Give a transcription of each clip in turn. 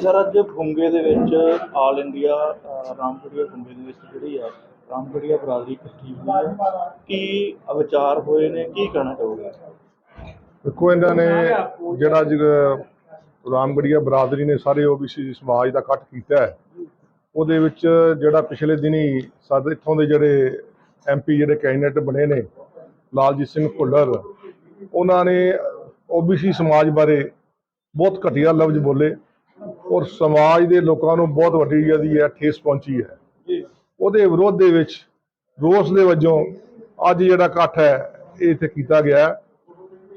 Sir ਅੱਜ ਗੁੰਗੇ ਦੇ ਵਿੱਚ ਆਲ ਇੰਡੀਆ ਰਾਮਗੜੀਆ ਗੁੰਗੇ ਦੇ ਵਿੱਚ ਜਿਹੜੀ ਆ, ਰਾਮਗੜੀਆ ਬਰਾਦਰੀ ਇਕੱਠੀ ਹੋਈ ਹੈ। ਕੀ ਵਿਚਾਰ ਹੋਏ ਨੇ? ਕੀ ਕਹਿਣਾ ਚਾਹੋਗੇ? ਦੇਖੋ, ਇਹਨਾਂ ਨੇ ਜਿਹੜਾ ਅੱਜ ਰਾਮਗੜੀਆ ਬਰਾਦਰੀ ਨੇ ਸਾਰੇ ਓਬੀਸੀ ਸਮਾਜ ਦਾ ਇਕੱਠ ਕੀਤਾ ਹੈ। ਉਹਦੇ ਵਿੱਚ ਜਿਹੜਾ ਪਿਛਲੇ ਦਿਨੀ ਸਾਡੇ ਇੱਥੋਂ ਦੇ ਜਿਹੜੇ ਐਮਪੀ ਜਿਹੜੇ ਕੈਂਡੀਡੇਟ ਬਣੇ ਨੇ, ਲਾਲਜੀਤ ਸਿੰਘ ਭੁੱਲਰ, ਉਹਨਾਂ ਨੇ ਓਬੀਸੀ ਸਮਾਜ ਬਾਰੇ ਬਹੁਤ ਘਟੀਆ ਲਫ਼ਜ਼ ਬੋਲੇ। ਔਰ ਸਮਾਜ ਦੇ ਲੋਕਾਂ ਨੂੰ ਬਹੁਤ ਵੱਡੀ ਜਿਹੜੀ ਹੈ ਠੇਸ ਪਹੁੰਚੀ ਹੈ। ਉਹਦੇ ਵਿਰੋਧ ਦੇ ਵਿੱਚ ਰੋਸ ਦੇ ਵਜੋਂ ਅੱਜ ਜਿਹੜਾ ਇਕੱਠ ਹੈ ਇਹ ਇੱਥੇ ਕੀਤਾ ਗਿਆ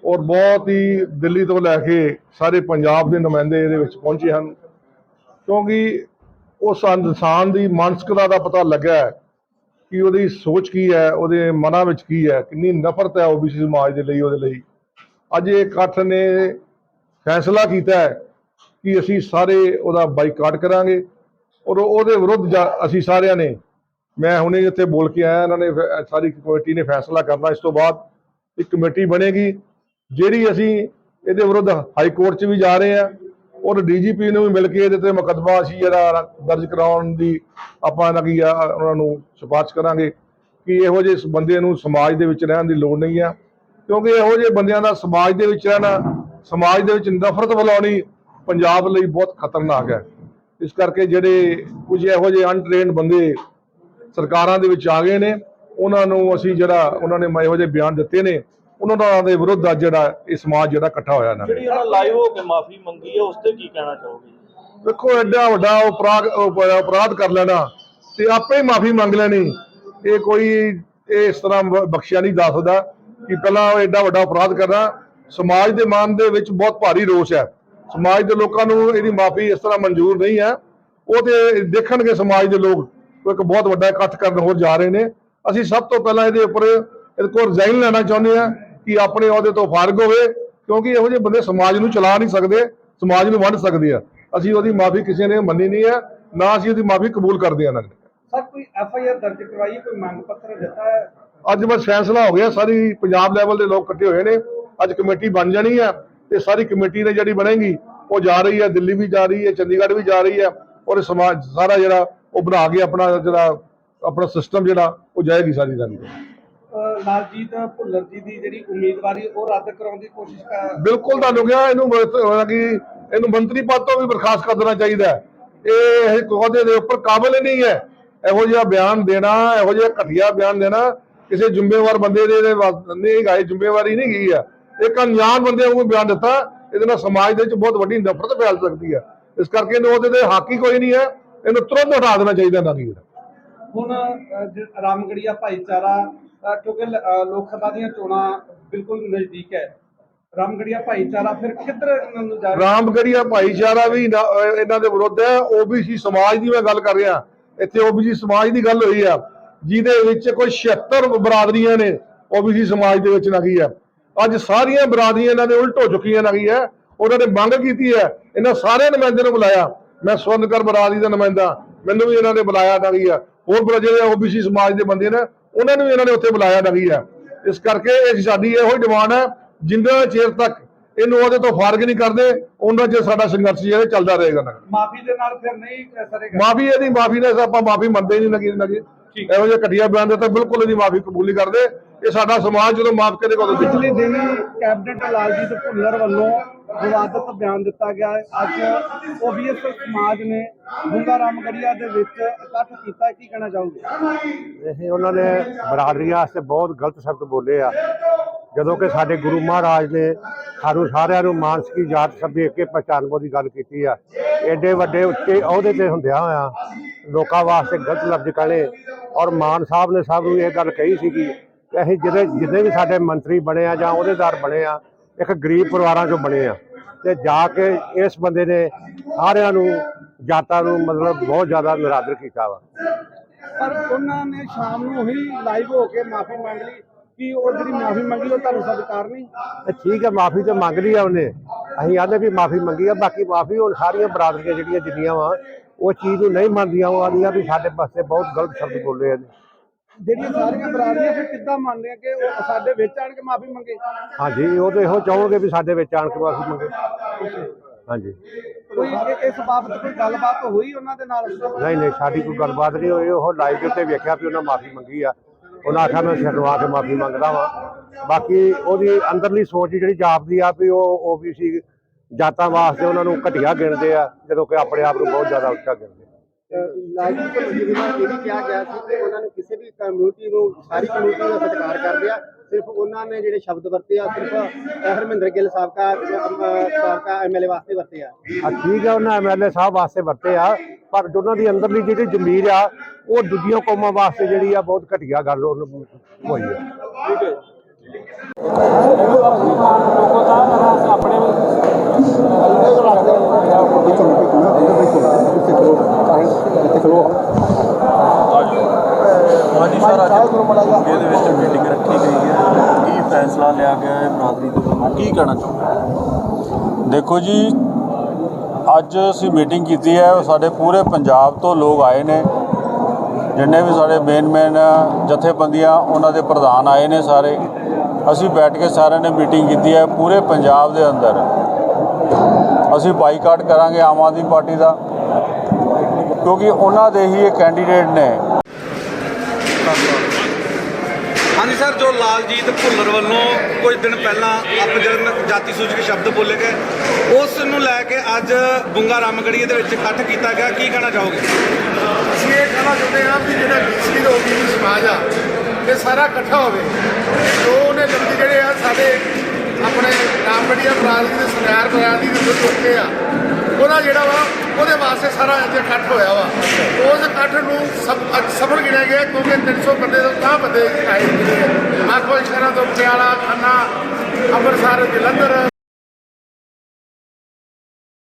ਔਰ ਬਹੁਤ ਹੀ ਦਿੱਲੀ ਤੋਂ ਲੈ ਕੇ ਸਾਰੇ ਪੰਜਾਬ ਦੇ ਨੁਮਾਇੰਦੇ ਇਹਦੇ ਵਿੱਚ ਪਹੁੰਚੇ ਹਨ। ਕਿਉਂਕਿ ਉਸ ਇਨਸਾਨ ਦੀ ਮਾਨਸਿਕਤਾ ਦਾ ਪਤਾ ਲੱਗਾ ਹੈ ਕਿ ਉਹਦੀ ਸੋਚ ਕੀ ਹੈ ਉਹਦੇ ਮਨਾਂ ਵਿੱਚ ਕੀ ਹੈ ਕਿੰਨੀ ਨਫ਼ਰਤ ਹੈ ਓਬੀਸੀ ਸਮਾਜ ਦੇ ਲਈ ਉਹਦੇ ਲਈ। ਅੱਜ ਇਹ ਇਕੱਠ ਨੇ ਫੈਸਲਾ ਕੀਤਾ ਹੈ ਕਿ ਅਸੀਂ ਸਾਰੇ ਉਹਦਾ ਬਾਈਕਾਟ ਕਰਾਂਗੇ। ਔਰ ਉਹਦੇ ਵਿਰੁੱਧ ਜਾ- ਅਸੀਂ ਸਾਰਿਆਂ ਨੇ, ਮੈਂ ਹੁਣੇ ਇੱਥੇ ਬੋਲ ਕੇ ਆਇਆ, ਇਹਨਾਂ ਨੇ ਫ- ਸਾਰੀ ਕਮੇਟੀ ਨੇ ਫੈਸਲਾ ਕਰਨਾ। ਇਸ ਤੋਂ ਬਾਅਦ ਇੱਕ ਕਮੇਟੀ ਬਣੇਗੀ, ਜਿਹੜੀ ਅਸੀਂ ਇਹਦੇ ਵਿਰੁੱਧ ਹਾਈ ਕੋਰਟ 'ਚ ਵੀ ਜਾ ਰਹੇ ਹਾਂ। ਔਰ ਡੀਜੀਪੀ ਨੂੰ ਵੀ ਮਿਲ ਕੇ ਇਹਦੇ ਤੇ ਮੁਕੱਦਮਾ ਅਸੀਂ ਜਿਹੜਾ ਦਰਜ ਕਰਾਉਣ ਦੀ ਆਪਾਂ ਇਹਨਾਂ ਕੀ ਆ, ਉਹਨਾਂ ਨੂੰ ਸਿਫਾਰਿਸ਼ ਕਰਾਂਗੇ ਕਿ ਇਹੋ ਜਿਹੇ ਬੰਦੇ ਨੂੰ ਸਮਾਜ ਦੇ ਵਿੱਚ ਰਹਿਣ ਦੀ ਲੋੜ ਨਹੀਂ ਆ। ਕਿਉਂਕਿ ਇਹੋ ਜਿਹੇ ਬੰਦਿਆਂ ਦਾ ਸਮਾਜ ਦੇ ਵਿੱਚ ਰਹਿਣਾ, ਸਮਾਜ ਦੇ ਵਿੱਚ ਨਫ਼ਰਤ ਫੈਲਾਉਣੀ ਪੰਜਾਬ ਲਈ ਬਹੁਤ ਖਤਰਨਾਕ ਹੈ। ਇਸ ਕਰਕੇ ਜਿਹੜੇ ਕੁਝ ਇਹੋ ਜਿਹੇ ਅਨਟ੍ਰੇਨਡ ਬੰਦੇ ਸਰਕਾਰਾਂ ਦੇ ਵਿੱਚ ਆ ਗਏ ਨੇ ਉਹਨਾਂ ਨੂੰ ਅਸੀਂ ਜਿਹੜਾ ਉਹਨਾਂ ਨੇ ਇਹੋ ਜਿਹੇ ਬਿਆਨ ਦਿੱਤੇ ਨੇ ਉਹਨਾਂ ਦੇ ਵਿਰੁੱਧ ਅੱਜ ਜਿਹੜਾ ਇਹ ਸਮਾਜ ਜਿਹੜਾ ਇਕੱਠਾ ਹੋਇਆ ਨੇ ਜਿਹੜੀ ਉਹਨਾਂ ਲਾਈਵ ਹੋ ਕੇ ਮਾਫੀ ਮੰਗੀ ਹੈ ਉਸ ਤੇ ਕੀ ਕਹਿਣਾ ਚਾਹੋਗੇ? ਦੇਖੋ ਐਡਾ ਵੱਡਾ ਅਪਰਾਧ ਅਪਰਾਧ ਕਰ ਲੈਣਾ ਤੇ ਆਪੇ ਹੀ ਮਾਫੀ ਮੰਗ ਲੈਣੀ। ਇਹ ਕੋਈ ਇਹ ਇਸ ਤਰ੍ਹਾਂ ਬਖਸ਼ਿਆ ਨਹੀਂ ਜਾ ਸਕਦਾ ਕਿ ਪਹਿਲਾਂ ਉਹ ਐਡਾ ਵੱਡਾ ਅਪਰਾਧ ਕਰਨਾ ਸਮਾਜ ਦੇ ਮਨ ਦੇ ਵਿੱਚ ਬਹੁਤ ਭਾਰੀ ਰੋਸ ਹੈ। ਸਮਾਜ ਦੇ ਲੋਕਾਂ ਨੂੰ ਇਹਦੀ ਮਾਫੀ ਇਸ ਤਰ੍ਹਾਂ ਮਨਜ਼ੂਰ ਨਹੀਂ ਹੈ। ਉਹ ਤੇ ਦੇਖਣਗੇ ਸਮਾਜ ਦੇ ਲੋਕ ਇੱਕ ਬਹੁਤ ਵੱਡਾ ਇਕੱਠ ਕਰਨ ਹੋਰ ਜਾ ਰਹੇ ਨੇ। ਅਸੀਂ ਸਭ ਤੋਂ ਪਹਿਲਾਂ ਇਹਦੇ ਉੱਪਰ ਇਹਦੇ ਕੋਲ ਰਿਜ਼ਾਈਨ ਲੈਣਾ ਚਾਹੁੰਦੇ ਹਾਂ ਕਿ ਆਪਣੇ ਅਹੁਦੇ ਤੋਂ ਫਾਰਗ ਹੋਵੇ ਕਿਉਂਕਿ ਇਹੋ ਜਿਹੇ ਬੰਦੇ ਸਮਾਜ ਨੂੰ ਚਲਾ ਨਹੀਂ ਸਕਦੇ ਸਮਾਜ ਨੂੰ ਵੰਡ ਸਕਦੇ ਆ। ਅਸੀਂ ਉਹਦੀ ਮਾਫੀ ਕਿਸੇ ਨੇ ਮੰਨੀ ਨਹੀਂ ਹੈ ਨਾ ਅਸੀਂ ਉਹਦੀ ਮਾਫੀ ਕਬੂਲ ਕਰਦੇ ਨਾ ਸਰ ਕੋਈ ਐਫ ਆਈ ਆਰ ਦਰਜ ਕਰਵਾਈ ਕੋਈ ਮੰਗ ਪੱਤਰ ਦਿੱਤਾ ਹੈ? ਅੱਜ ਬਸ ਫੈਸਲਾ ਹੋ ਗਿਆ ਸਾਰੀ ਪੰਜਾਬ ਲੈਵਲ ਦੇ ਲੋਕ ਇਕੱਠੇ ਹੋਏ ਨੇ। ਅੱਜ ਕਮੇਟੀ ਬਣ ਜਾਣੀ ਹੈ। ਤੇ ਸਾਰੀ ਕਮੇਟੀ ਨੇ ਜਿਹੜੀ ਬਣੇਗੀ ਉਹ ਜਾ ਰਹੀ ਹੈ ਦਿੱਲੀ ਵੀ ਜਾ ਰਹੀ ਹੈ ਚੰਡੀਗੜ੍ਹ ਵੀ ਜਾ ਰਹੀ ਹੈ ਔਰ ਇਹ ਸਮਾਜ ਸਾਰਾ ਜਿਹੜਾ ਉਹ ਬਣਾ ਕੇ ਆਪਣਾ ਜਿਹੜਾ ਆਪਣਾ ਸਿਸਟਮ ਜਿਹੜਾ ਉਹ ਜਾਏਗੀ ਸਾਰੀ ਅਹ ਲਾਲਜੀਤ ਭੁੱਲਰ ਜੀ ਦੀ ਜਿਹੜੀ ਉਮੀਦਵਾਰੀ ਉਹ ਰੱਦ ਕਰਾਉਣ ਦੀ ਕੋਸ਼ਿਸ਼ ਕਰ ਬਿਲਕੁਲ ਤੁਹਾਨੂੰ ਕਿਹਾ ਇਹਨੂੰ ਹੋਇਆ ਕਿ ਇਹਨੂੰ ਮੰਤਰੀ ਪਦ ਤੋਂ ਵੀ ਬਰਖਾਸਤ ਕਰ ਦੇਣਾ ਚਾਹੀਦਾ ਹੈ। ਇਹ ਇਹ ਅਹੁਦੇ ਦੇ ਉੱਪਰ ਕਾਬਿਲ ਹੀ ਨਹੀਂ ਹੈ। ਇਹੋ ਜਿਹਾ ਬਿਆਨ ਦੇਣਾ ਇਹੋ ਜਿਹਾ ਘਟੀਆ ਬਿਆਨ ਦੇਣਾ ਕਿਸੇ ਜ਼ਿੰਮੇਵਾਰ ਬੰਦੇ ਦੇ ਨਹੀਂ ਗਾਏ ਜ਼ਿੰਮੇਵਾਰੀ ਨਹੀਂ ਗਈ ਹੈ। ਇੱਕ ਅਣਜਾਣ ਬੰਦੇ ਨੂੰ ਬਿਆਨ ਦਿੱਤਾ ਇਹਦੇ ਨਾਲ ਸਮਾਜ ਦੇ ਵਿੱਚ ਬਹੁਤ ਵੱਡੀ ਨਫ਼ਰਤ ਫੈਲ ਸਕਦੀ ਹੈ। ਇਸ ਕਰਕੇ ਇਹਨੂੰ ਉਹਦੇ ਤੇ ਹੱਕ ਹੀ ਕੋਈ ਨਹੀਂ ਹੈ ਇਹਨੂੰ ਤੁਰੰਤ ਹਟਾ ਦੇਣਾ ਚਾਹੀਦਾ ਨਾ ਕੀ ਹੁਣ ਰਾਮਗੜੀਆ ਭਾਈਚਾਰਾ ਕਿਉਂਕਿ ਲੋਕ ਸਭਾ ਦੀਆਂ ਚੋਣਾਂ ਬਿਲਕੁਲ ਨਜ਼ਦੀਕ ਹੈ। ਰਾਮਗੜੀਆ ਭਾਈਚਾਰਾ ਫਿਰ ਕਿੱਧਰ ਨੂੰ ਜਾ ਰਾਮਗੜੀਆ ਭਾਈਚਾਰਾ ਵੀ ਇਹਨਾਂ ਦੇ ਵਿਰੁੱਧ ਹੈ। ਓਬੀਸੀ ਸਮਾਜ ਦੀ ਮੈਂ ਗੱਲ ਕਰ ਰਿਹਾ। ਇੱਥੇ ਓਬੀਸੀ ਸਮਾਜ ਦੀ ਗੱਲ ਹੋਈ ਆ ਜਿਹਦੇ ਵਿੱਚ ਕੋਈ 76 ਬਰਾਦਰੀਆਂ ਨੇ ਓਬੀਸੀ ਸਮਾਜ ਦੇ ਵਿੱਚ ਲੱਗੀ ਆ ਅੱਜ ਸਾਰੀਆਂ ਬਰਾਦਰੀਆਂ ਇਹਨਾਂ ਦੇ ਉਲਟ ਹੋ ਚੁੱਕੀਆਂ ਲੱਗੀ ਹੈ ਉਹਨਾਂ ਨੇ ਮੰਗ ਕੀਤੀ ਹੈ ਇਹਨਾਂ ਸਾਰੇ ਨੁਮਾਇੰਦੇ ਨੂੰ ਬੁਲਾਇਆ। ਮੈਂ ਸਵਰਨਕਰ ਬਰਾਦਰੀ ਦਾ ਨੁਮਾਇੰਦਾ ਮੈਨੂੰ ਵੀ ਇਹਨਾਂ ਨੇ ਬੁਲਾਇਆ ਲੱਗੀ ਆ ਹੋਰ ਜਿਹੜੇ ਓਬੀਸੀ ਸਮਾਜ ਦੇ ਬੰਦੇ ਨੇ ਉਹਨਾਂ ਨੂੰ ਵੀ ਇਹਨਾਂ ਨੇ ਉੱਥੇ ਬੁਲਾਇਆ ਲੱਗੀ ਆ ਇਸ ਕਰਕੇ ਇਹ ਸਾਡੀ ਇਹੋ ਹੀ ਡਿਮਾਂਡ ਹੈ ਜਿੰਨਾ ਚਿਰ ਤੱਕ ਇਹਨੂੰ ਉਹਦੇ ਤੋਂ ਫਾਰਗ ਨਹੀਂ ਕਰਦੇ ਉਹਨਾਂ ਚਿਰ ਸਾਡਾ ਸੰਘਰਸ਼ ਜਿਹੜਾ ਚੱਲਦਾ ਰਹੇਗਾ ਨਾ ਮਾਫੀ ਦੇ ਨਾਲ ਫਿਰ ਨਹੀਂ ਸਰੇਗਾ ਮਾਫੀ ਇਹਦੀ ਮਾਫੀ ਨੇ ਆਪਾਂ ਮਾਫੀ ਮੰਨਦੇ ਹੀ ਨਹੀਂ ਲੱਗੀ ਲੱਗੀ ਇਹੋ ਜਿਹਾ ਘਟੀਆ ਬਿਆਨ ਦਿੱਤਾ ਬਿਲਕੁਲ ਇਹਦੀ ਮਾਫੀ ਕਬੂਲ ਨਹੀਂ ਕਰਦੇ। ਇਹ ਸਾਡਾ ਸਮਾਜ ਜਦੋਂ ਮਾਫ ਕਰੇਗਾ ਉਦੋਂ ਪਿਛਲੇ ਦਿਨ ਕੈਬਨਿਟ ਲਾਲਜੀਤ ਭੁੱਲਰ ਵੱਲੋਂ ਵਿਵਾਦਤ ਬਿਆਨ ਦਿੱਤਾ ਗਿਆ ਹੈ। ਅੱਜ ਓਬੀਐਸ ਸਮਾਜ ਨੇ ਗੁੰਗਾ ਰਾਮਗੜੀਆ ਦੇ ਵਿੱਚ ਇਕੱਠ ਕੀਤਾ ਕੀ ਕਹਿਣਾ ਚਾਹੋਗੇ? ਇਹ ਉਹਨਾਂ ਨੇ ਬਰਾਦਰੀ ਵਾਸਤੇ ਬਹੁਤ ਗਲਤ ਸ਼ਬਦ ਬੋਲੇ ਆ। ਜਦੋਂ ਕਿ ਸਾਡੇ ਗੁਰੂ ਮਹਾਰਾਜ ਨੇ ਸਾਨੂੰ ਸਾਰਿਆਂ ਨੂੰ ਮਾਨਸਿਕੀ ਜਾਤ ਸਭੀ ਏਕੇ ਪਛਾਣਬੋ ਦੀ ਗੱਲ ਕੀਤੀ ਆ। ਐਡੇ ਵੱਡੇ ਉੱਚੇ ਅਹੁਦੇ ਤੇ ਹੁੰਦਿਆਂ ਹੋਇਆ ਲੋਕਾਂ ਵਾਸਤੇ ਗਲਤ ਲਫ਼ਜ਼ ਕਹੇ ਔਰ ਮਾਨ ਸਾਹਿਬ ਨੇ ਸਭ ਨੂੰ ਇਹ ਗੱਲ ਕਹੀ ਸੀਗੀ ਕਿ ਅਸੀਂ ਜਿਹਦੇ ਜਿੰਨੇ ਵੀ ਸਾਡੇ ਮੰਤਰੀ ਬਣੇ ਆ ਜਾਂ ਅਹੁਦੇਦਾਰ ਬਣੇ ਆ ਇੱਕ ਗਰੀਬ ਪਰਿਵਾਰਾਂ ਚੋਂ ਬਣੇ ਆ। ਤੇ ਜਾ ਕੇ ਇਸ ਬੰਦੇ ਨੇ ਸਾਰਿਆਂ ਨੂੰ ਜਾਤਾਂ ਨੂੰ ਮਤਲਬ ਬਹੁਤ ਜ਼ਿਆਦਾ ਨਿਰਾਦਰ ਕੀਤਾ ਵਾ। ਪਰ ਉਹਨਾਂ ਨੇ ਸ਼ਾਮ ਨੂੰ ਹੀ ਲਾਈਵ ਹੋ ਕੇ ਮਾਫੀ ਮੰਗ ਲਈ ਕਿ ਉਹ ਜਿਹੜੀ ਮਾਫੀ ਮੰਗੀ ਉਹ ਤੁਹਾਨੂੰ ਸਵੀਕਾਰ ਨਹੀਂ। ਤੇ ਠੀਕ ਹੈ ਮਾਫੀ ਤੇ ਮੰਗ ਲਈ ਆ ਉਹਨੇ। ਅਸੀਂ ਆਂਦੇ ਵੀ ਮਾਫੀ ਮੰਗੀ ਆ ਬਾਕੀ ਮਾਫੀ ਹੁਣ ਸਾਰੀਆਂ ਬਰਾਦਰੀਆਂ ਜਿਹੜੀਆਂ ਜਿੰਨੀਆਂ ਵਾ ਉਹ ਚੀਜ਼ ਨੂੰ ਨਹੀਂ ਮੰਨਦੀਆਂ ਉਹ ਆਂਦੀਆਂ ਵੀ ਸਾਡੇ ਪਾਸੇ ਬਹੁਤ ਗਲਤ ਸ਼ਬਦ ਬੋਲੇ ਆ ਜਿਹੜੀਆਂ ਸਾਰੀਆਂ ਬਰਾਦਰੀਆਂ ਫਿਰ ਕਿੱਦਾਂ ਮੰਨਦੇ ਆ ਕਿ ਉਹ ਸਾਡੇ ਵਿੱਚ ਆਣ ਕੇ ਮਾਫੀ ਮੰਗੇ? ਹਾਂਜੀ ਉਹ ਤੇ ਇਹੋ ਚਾਹੋਗੇ ਵੀ ਸਾਡੇ ਵਿੱਚ ਆਣ ਕੇ ਮਾਫੀ ਮੰਗੇ। ਹਾਂਜੀ। ਕੋਈ ਇਹ- ਇਸ ਬਾਬਤ ਕੋਈ ਗੱਲਬਾਤ ਹੋਈ ਉਹਨਾਂ ਦੇ ਨਾਲ? ਨਹੀਂ ਨਹੀਂ ਸਾਡੀ ਕੋਈ ਗੱਲਬਾਤ ਨਹੀਂ ਹੋਈ। ਉਹ ਲਾਈਵ ਦੇ ਉੱਤੇ ਵੇਖਿਆ ਵੀ ਉਹਨਾਂ ਮਾਫੀ ਮੰਗੀ ਆ। ਉਹਨਾਂ ਆਖਿਆ ਮੈਂ ਸ਼ਰਮਾ ਕੇ ਮਾਫੀ ਮੰਗਦਾ ਵਾਂ। ਬਾਕੀ ਉਹਦੀ ਅੰਦਰਲੀ ਸੋਚ ਜਿਹੜੀ ਜਾਪਦੀ ਆ ਵੀ ਉਹ ਓਬੀਸੀ ਜਾਤਾਂ ਵਾਸਤੇ ਉਹਨਾਂ ਨੂੰ ਘਟੀਆ ਗਿਣਦੇ ਆ ਜਦੋਂ ਕਿ ਆਪਣੇ ਆਪ ਨੂੰ ਬਹੁਤ ਜ਼ਿਆਦਾ ਉੱਚਾ ਗਿਣਦੇ ਆ। ਲਾਲਜੀ ਭੁੱਲਰ ਜੀ ਨਾਲ ਇਹ ਕਿਹਾ ਗਿਆ ਸੀ ਕਿ ਉਹਨਾਂ ਨੇ ਕਿਸੇ ਵੀ ਕਮਿਊਨਿਟੀ ਨੂੰ ਸਾਰੀ ਕਮਿਊਨਿਟੀ ਦਾ ਸਤਿਕਾਰ ਕਰਦੇ ਆ ਸਿਰਫ ਉਹਨਾਂ ਨੇ ਜਿਹੜੇ ਸ਼ਬਦ ਵਰਤੇ ਆ ਸਿਰਫ ਹਰਮਿੰਦਰ ਗਿੱਲ ਸਾਬਕਾ ਅਹ, ਸਾਬਕਾ ਐਮਐਲਏ ਵਾਸਤੇ ਵਰਤੇ ਆ। ਆ ਠੀਕ ਹੈ ਉਹਨਾਂ ਐਮਐਲਏ ਸਾਹਿਬ ਵਾਸਤੇ ਵਰਤੇ ਆ। ਪਰ ਉਹਨਾਂ ਦੀ ਅੰਦਰਲੀ ਜਿਹੜੀ ਜ਼ਮੀਰ ਆ ਉਹ ਦੂਜੀਆਂ ਕੌਮਾਂ ਵਾਸਤੇ ਜਿਹੜੀ ਆ ਬਹੁਤ ਘਟੀਆ ਗੱਲ ਹੋਈ ਆ। ਹਾਂਜੀ ਵਿੱਚ ਮੀਟਿੰਗ ਰੱਖੀ ਗਈ ਹੈ। ਕੀ ਫੈਸਲਾ ਲਿਆ ਗਿਆ ਹੈ ਬਰਾਦਰੀ ਦੇ ਵੱਲੋਂ? ਕੀ ਕਹਿਣਾ ਚਾਹੁੰਦੇ ਦੇਖੋ ਜੀ ਅੱਜ ਅਸੀਂ ਮੀਟਿੰਗ ਕੀਤੀ ਹੈ। ਸਾਡੇ ਪੂਰੇ ਪੰਜਾਬ ਤੋਂ ਲੋਕ ਆਏ ਨੇ। ਜਿੰਨੇ ਵੀ ਸਾਡੇ ਮੇਨ ਮੇਨ ਜਥੇਬੰਦੀਆਂ ਉਹਨਾਂ ਦੇ ਪ੍ਰਧਾਨ ਆਏ ਨੇ ਸਾਰੇ। ਅਸੀਂ ਬੈਠ ਕੇ ਸਾਰਿਆਂ ਨੇ ਮੀਟਿੰਗ ਕੀਤੀ ਹੈ ਪੂਰੇ ਪੰਜਾਬ ਦੇ ਅੰਦਰ। ਅਸੀਂ ਬਾਈਕਾਟ ਕਰਾਂਗੇ ਆਮ ਆਦਮੀ ਪਾਰਟੀ ਦਾ। ਕਿਉਂਕਿ ਉਹਨਾਂ ਦੇ ਹੀ ਇਹ ਕੈਂਡੀਡੇਟ ਨੇ। ਜੋ ਲਾਲਜੀਤ ਭੁੱਲਰ ਵੱਲੋਂ ਕੁਝ ਦਿਨ ਪਹਿਲਾਂ ਅਪਜਨ ਜਾਤੀ ਸੂਚਕ ਸ਼ਬਦ ਬੋਲੇ ਗਏ, ਉਸ ਨੂੰ ਲੈ ਕੇ ਅੱਜ ਬੁੰਗਾ ਰਾਮਗੜੀਏ ਦੇ ਵਿੱਚ ਇਕੱਠ ਕੀਤਾ ਗਿਆ। ਕੀ ਕਹਿਣਾ ਚਾਹੋਗੇ? ਅਸੀਂ ਇਹ ਕਹਿਣਾ ਚਾਹੁੰਦੇ ਹਾਂ ਵੀ ਜਿਹੜਾ ਬੀਸੀ ਦਾ ਓਬੀਸੀ ਸਮਾਜ ਆ, ਇਹ ਸਾਰਾ ਇਕੱਠਾ ਹੋਵੇ। ਜੋ ਉਹਨੇ ਲੰਬੀ ਜਿਹੜੇ ਆ, ਸਾਡੇ ਆਪਣੇ ਰਾਮਗੜੀਆ ਬਰਾਦਰੀ ਦੇ ਸਰਦਾਰ ਬਰਾਦਰੀ ਦੇ ਜੋ ਲੋਕੇ ਆ, ਉਹਦਾ ਜਿਹੜਾ ਵਾ, ਉਹਦੇ ਵਾਸਤੇ ਸਾਰਾ ਅੱਜ ਇਕੱਠ ਹੋਇਆ ਵਾ। ਉਸ ਇਕੱਠ ਨੂੰ ਸਭ ਅੱਜ ਸਫਲ ਗਿਣਿਆ ਗਿਆ, ਕਿਉਂਕਿ 300 ਬੰਦੇ ਤੋਂ ਤਾਂ ਬੰਦੇ ਆਏ ਜਿਹੜੇ ਵੱਖ-ਵੱਖ ਕਰਾਂ ਤੋਂ ਪਟਿਆਲਾ ਖੰਨਾ ਅੰਮ੍ਰਿਤਸਰ ਜਲੰਧਰ।